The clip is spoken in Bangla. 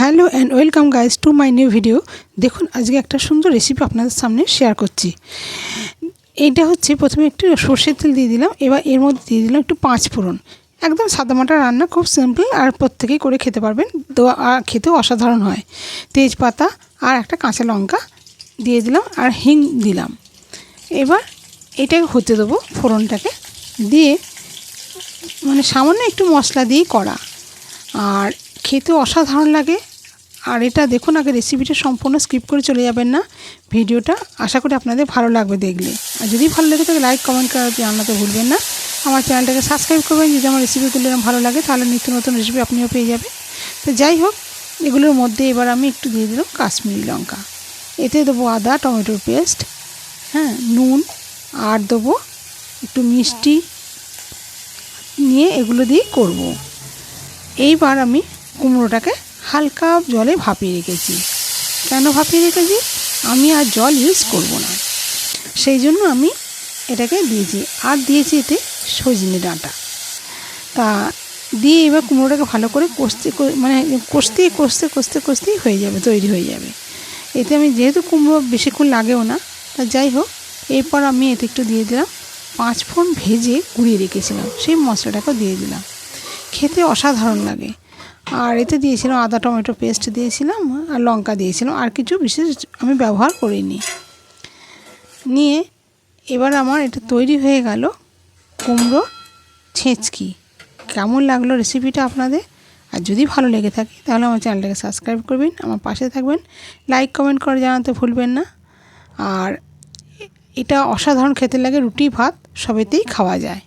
Hello and welcome guys to my new video. দেখুন, আজকে একটা সুন্দর রেসিপি আপনাদের সামনে শেয়ার করছি। এইটা হচ্ছে প্রথমে একটু সর্ষের তেল দিয়ে দিলাম, এবার এর মধ্যে দিয়ে দিলাম একটু পাঁচ ফোড়ন। একদম সাদামাটা রান্না খুব সিম্পল আর প্রত্যেকেই করে খেতে পারবেন, তো আর খেতেও অসাধারণ হয়। তেজপাতা আর একটা কাঁচা লঙ্কা দিয়ে দিলাম আর হিং দিলাম। এবার এটাকে হতে দেবো ফোড়নটাকে দিয়ে মানে সামান্য একটু মশলা দিয়েই করা। আর খেতে অসাধারণ লাগে আর এটা দেখুন, আগে রেসিপিটা সম্পূর্ণ স্কিপ করে চলে যাবেন না। ভিডিওটা আশা করি আপনাদের ভালো লাগবে দেখলে। আর যদি ভালো লাগে তাহলে লাইক কমেন্ট করে জানাতে ভুলবেন না। আমার চ্যানেলটাকে সাবস্ক্রাইব করবেন, যদি আমার রেসিপিগুলো ভালো লাগে, তাহলে নিত্য নতুন রেসিপি আপনিও পেয়ে যাবেন। তো যাই হোক, এগুলোর মধ্যে এবার আমি একটু দিয়ে দিলাম কাশ্মীরি লঙ্কা। এতে দেবো আদা, টমেটোর পেস্ট হ্যাঁ নুন, আর দেবো একটু মিষ্টি নিয়ে এগুলো দিয়ে করব। এইবার আমি কুমড়োটাকে হালকা জলে ভাপিয়ে রেখেছি। কেন ভাপিয়ে রেখেছি? আমি আর জল ইউজ করব না। সেই জন্য আমি এটাকে দিয়েছি। আর দিয়েছি এতে সজনে ডাঁটা। তা দিয়ে এবার কুমড়োটাকে ভালো করে কষতে মানে কষতে কষতে কষতে কষতেই হয়ে যাবে, তৈরি হয়ে যাবে। এতে আমি যেহেতু কুমড়ো বেশিক্ষণ লাগেও না, তা যাই হোক, এরপর আমি এতে একটু দিয়ে দিলাম পাঁচ ফোড়ন ভেজে গুঁড়িয়ে রেখেছিলাম। সেই মশলাটাকেও দিয়ে দিলাম। খেতে অসাধারণ লাগে। আর এতে দিয়েছিলাম আদা টমেটো পেস্ট দিয়েছিলাম আর লঙ্কা দিয়েছিলাম। আর কিছু বিশেষ আমি ব্যবহার করিনি। নিয়ে এবার আমার এটা তৈরি হয়ে গেল কুমড়ো ছেঁচকি। কেমন লাগল রেসিপিটা আপনাদের? আর যদি ভালো লেগে থাকে তাহলে আমার চ্যানেলটাকে সাবস্ক্রাইব করবেন, আমার পাশে থাকবেন। লাইক কমেন্ট করে জানাতে ভুলবেন না। আর এটা অসাধারণ খেতে লাগে, রুটি, ভাত সবেতেই খাওয়া যায়।